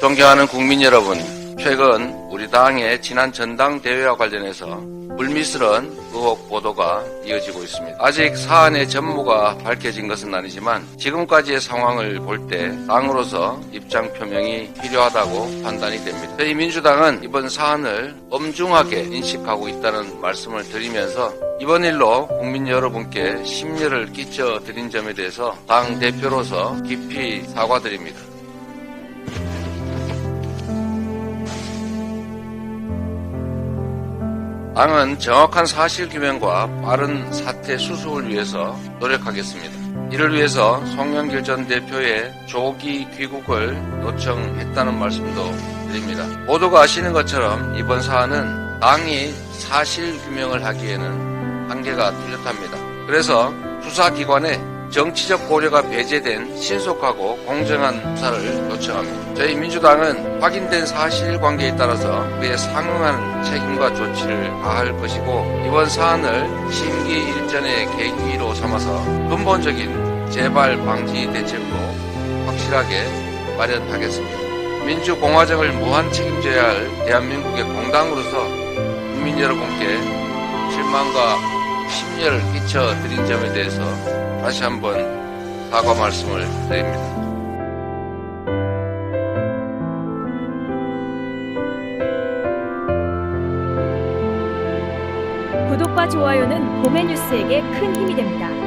존경하는 국민 여러분, 최근 우리 당의 지난 전당대회와 관련해서 불미스러운 의혹 보도가 이어지고 있습니다. 아직 사안의 전모가 밝혀진 것은 아니지만 지금까지의 상황을 볼 때 당으로서 입장 표명이 필요하다고 판단이 됩니다. 저희 민주당은 이번 사안을 엄중하게 인식하고 있다는 말씀을 드리면서 이번 일로 국민 여러분께 심려를 끼쳐 드린 점에 대해서 당 대표로서 깊이 사과드립니다. 당은 정확한 사실 규명과 빠른 사태 수습을 위해서 노력하겠습니다. 이를 위해서 송영길 전 대표의 조기 귀국을 요청했다는 말씀도 드립니다. 모두가 아시는 것처럼 이번 사안은 당이 사실 규명을 하기에는 한계가 뚜렷합니다. 그래서 수사기관에 정치적 고려가 배제된 신속하고 공정한 수사를 요청합니다. 저희 민주당은 확인된 사실관계에 따라서 그에 상응하는 책임과 조치를 다할 것이고 이번 사안을 심기 일전의 계기로 삼아서 근본적인 재발 방지 대책으로 확실하게 마련하겠습니다. 민주공화정을 무한 책임져야 할 대한민국의 공당으로서 국민 여러분께 실망과 심려를 끼쳐 드린 점에 대해서 다시 한번 사과 말씀을 드립니다. 구독과 좋아요는 봄의 뉴스에게 큰 힘이 됩니다.